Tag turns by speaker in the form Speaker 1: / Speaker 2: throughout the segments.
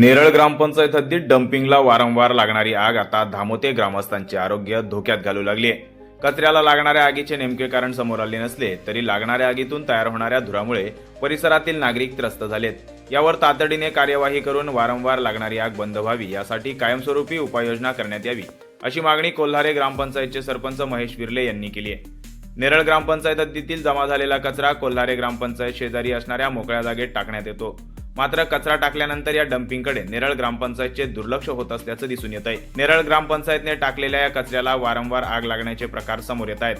Speaker 1: नेरळ ग्रामपंचायत हद्दीत डम्पिंगला वारंवार लागणारी आग आता धामोते ग्रामस्थांचे आरोग्य धोक्यात घालू लागली आहे. कचऱ्याला लागणाऱ्या आगीचे नेमके कारण समोर आले नसले तरी लागणाऱ्या आगीतून तयार होणाऱ्या धुरामुळे परिसरातील नागरिक त्रस्त झालेत. यावर तातडीने कार्यवाही करून वारंवार लागणारी आग बंद व्हावी यासाठी कायमस्वरूपी उपाययोजना करण्यात यावी अशी मागणी कोल्हारे ग्रामपंचायतचे सरपंच महेश विर्ले यांनी केली आहे. नेरळ ग्रामपंचायत हद्दीतील जमा झालेला कचरा कोल्हारे ग्रामपंचायत शेजारी असणाऱ्या मोकळ्या जागेत टाकण्यात येतो. मात्र कचरा टाकल्यानंतर या डम्पिंगकडे नेरळ ग्रामपंचायतचे दुर्लक्ष होत असल्याचं दिसून येत आहे नेरळ ग्रामपंचायतने टाकलेल्या या कचऱ्याला वारंवार आग लागण्याचे प्रकार समोर येत आहेत.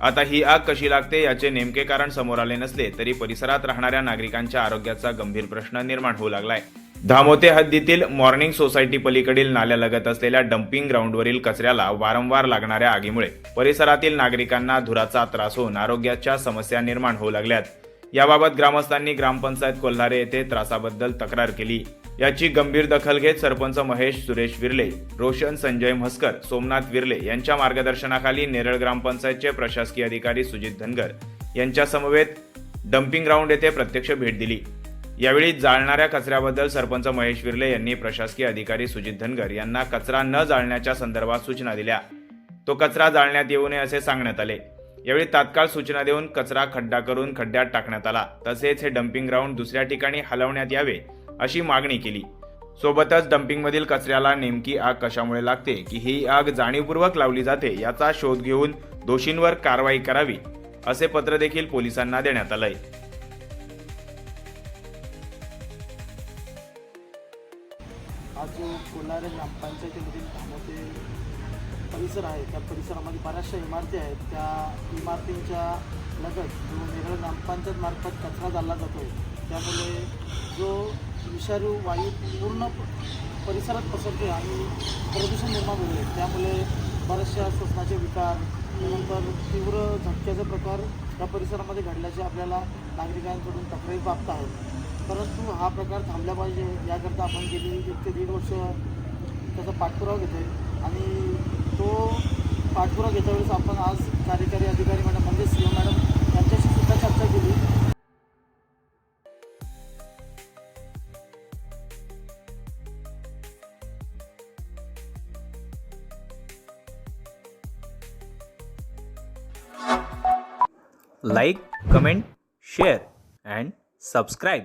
Speaker 1: आता ही आग कशी लागते याचे नेमके कारण समोर आले नसले तरी परिसरात राहणाऱ्या नागरिकांच्या आरोग्याचा गंभीर प्रश्न निर्माण होऊ लागलाय. धामोते हद्दीतील मॉर्निंग सोसायटी पलीकडील नाल्यालगत असलेल्या डम्पिंग ग्राउंडवरील कचऱ्याला वारंवार लागणाऱ्या आगीमुळे परिसरातील नागरिकांना धुराचा त्रास होऊन आरोग्याच्या समस्या निर्माण होऊ लागल्यात. याबाबत ग्रामस्थांनी ग्रामपंचायत कोल्हारे येथे त्रासाबद्दल तक्रार केली. याची गंभीर दखल घेत सरपंच महेश सुरेश विरले रोशन संजय म्हस्कर सोमनाथ विरले यांच्या मार्गदर्शनाखाली नेरळ ग्रामपंचायतचे प्रशासकीय अधिकारी सुजित धनगर यांच्या समवेत डम्पिंग ग्राउंड येथे प्रत्यक्ष भेट दिली. यावेळी जाळणाऱ्या कचऱ्याबद्दल सरपंच महेश विरले यांनी प्रशासकीय अधिकारी सुजित धनगर यांना कचरा न जाळण्याच्या संदर्भात सूचना दिल्या. तो कचरा जाळण्यात येऊ नये असे सांगण्यात आले. यावेळी तात्काळ सूचना देऊन कचरा खड्डा करून खड्ड्यात टाकण्यात आला. तसेच हे डम्पिंग ग्राउंड दुसऱ्या ठिकाणी हलवण्यात यावे अशी मागणी केली. सोबतच डम्पिंगमधील कचऱ्याला नेमकी आग कशामुळे लागते की ही आग जाणीवपूर्वक लावली जाते याचा शोध घेऊन दोषींवर कारवाई करावी असे पत्र देखील पोलिसांना देण्यात आलंय.
Speaker 2: आज जो कोल्हारे ग्रामपंचायतीमधील ते परिसर आहे. त्या परिसरामध्ये बऱ्याचशा इमारती आहेत. त्या इमारतींच्या लगत जो नेरळ ग्रामपंचायत मार्फत कचरा झाला जातो त्यामुळे जो विषारू वायू पूर्ण परिसरात पसरते आणि प्रदूषण निर्माण होते त्यामुळे बऱ्याचशा श्वसनाचे विकार त्यानंतर तीव्र झटक्याचे प्रकार या परिसरामध्ये घडल्याचे आपल्याला नागरिकांकडून तक्रारी प्राप्त आहेत. परंतु हा प्रकार थांबला पाहिजे. याकरता आपण गेली एक ते दीड वर्ष त्याचा पाठपुरावा घेतो आहे आणि पाठपुरा पाठपुरावा आपण आज कार्यकारी अधिकारी मॅडम म्हणजे सी मॅडम यांच्याशी सुद्धा चर्चा केली.
Speaker 3: Like comment share and subscribe